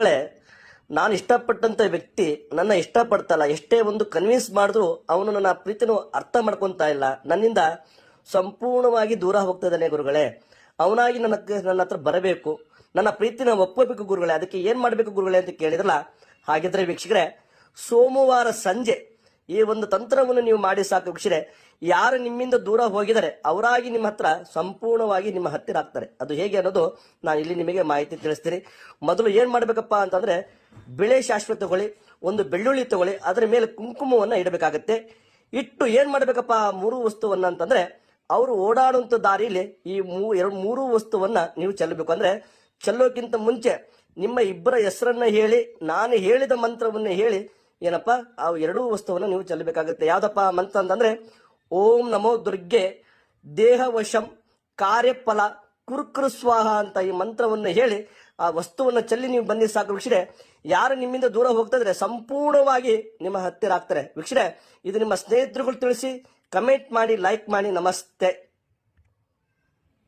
ನಾನು ಇಷ್ಟಪಟ್ಟಂತ ವ್ಯಕ್ತಿ ನನ್ನ ಇಷ್ಟಪಡ್ತಲ್ಲ. ಎಷ್ಟೇ ಒಂದು ಕನ್ವಿನ್ಸ್ ಮಾಡಿದ್ರು ಅವನು ನನ್ನ ಪ್ರೀತಿನ ಅರ್ಥ ಮಾಡ್ಕೊತಾ ಇಲ್ಲ. ನನ್ನಿಂದ ಸಂಪೂರ್ಣವಾಗಿ ದೂರ ಹೋಗ್ತದಾನೆ ಗುರುಗಳೇ. ಅವನಾಗಿ ನನ್ನ ನನ್ನ ಹತ್ರ ಬರಬೇಕು. ನನ್ನ ಪ್ರೀತಿನ ಒಪ್ಪಬೇಕು ಗುರುಗಳೇ. ಅದಕ್ಕೆ ಏನ್ ಮಾಡಬೇಕು ಗುರುಗಳೇ ಅಂತ ಕೇಳಿದ್ರಲ್ಲ, ಹಾಗಿದ್ರೆ ವೀಕ್ಷಕರೇ, ಸೋಮವಾರ ಸಂಜೆ ಈ ಒಂದು ತಂತ್ರವನ್ನು ನೀವು ಮಾಡಿ ಸಾಕು ವೀಕ್ಷಕರೇ ಯಾರು ನಿಮ್ಮಿಂದ ದೂರ ಹೋಗಿದರೆ ಅವರಾಗಿ ನಿಮ್ಮ ಹತ್ರ ಸಂಪೂರ್ಣವಾಗಿ ನಿಮ್ಮ ಹತ್ತಿರ ಆಗ್ತಾರೆ. ಅದು ಹೇಗೆ ಅನ್ನೋದು ನಾನು ಇಲ್ಲಿ ನಿಮಗೆ ಮಾಹಿತಿ ತಿಳಿಸ್ತೀನಿ. ಮೊದಲು ಏನ್ ಮಾಡ್ಬೇಕಪ್ಪ ಅಂತಂದ್ರೆ, ಬಿಳೆ ಶಾಶ್ವತ ತಗೊಳ್ಳಿ, ಒಂದು ಬೆಳ್ಳುಳ್ಳಿ ತಗೊಳ್ಳಿ, ಅದರ ಮೇಲೆ ಕುಂಕುಮವನ್ನ ಇಡಬೇಕಾಗತ್ತೆ. ಇಟ್ಟು ಏನ್ ಮಾಡ್ಬೇಕಪ್ಪ, ಮೂರು ವಸ್ತುವನ್ನ ಅಂತಂದ್ರೆ, ಅವರು ಓಡಾಡುವಂತ ದಾರಿಯಲ್ಲಿ ಈ ಮೂ, ಎರಡು, ಮೂರು ವಸ್ತುವನ್ನ ನೀವು ಚೆಲ್ಲಬೇಕು. ಅಂದ್ರೆ, ಚೆಲ್ಲೋಕ್ಕಿಂತ ಮುಂಚೆ ನಿಮ್ಮ ಇಬ್ಬರ ಹೆಸರನ್ನ ಹೇಳಿ, ನಾನು ಹೇಳಿದ ಮಂತ್ರವನ್ನ ಹೇಳಿ ಏನಪ್ಪ? ಆ ಎರಡೂ ವಸ್ತುವನ್ನು ನೀವು ಚೆಲ್ಲಬೇಕಾಗುತ್ತೆ. ಯಾವ್ದಪ್ಪ ಅಂತಂದ್ರೆ, ಓಂ ನಮೋ ದುರ್ಗೆ ದೇಹ ವಶಂ ಕಾರ್ಯಫಲ ಕುರುಕೃ ಸ್ವಾಹ ಅಂತ ಈ ಮಂತ್ರವನ್ನು ಹೇಳಿ ಆ ವಸ್ತುವನ್ನು ಚೆಲ್ಲಿ ನೀವು ಬಂದಿ ಸಾಕು ವೀಕ್ಷಣೆ ಯಾರು ನಿಮ್ಮಿಂದ ದೂರ ಹೋಗ್ತಾ ಸಂಪೂರ್ಣವಾಗಿ ನಿಮ್ಮ ಹತ್ತಿರ ಆಗ್ತಾರೆ. ವೀಕ್ಷಣೆ ಇದು ನಿಮ್ಮ ಸ್ನೇಹಿತರುಗಳು ತಿಳಿಸಿ, ಕಮೆಂಟ್ ಮಾಡಿ, ಲೈಕ್ ಮಾಡಿ, ನಮಸ್ತೆ.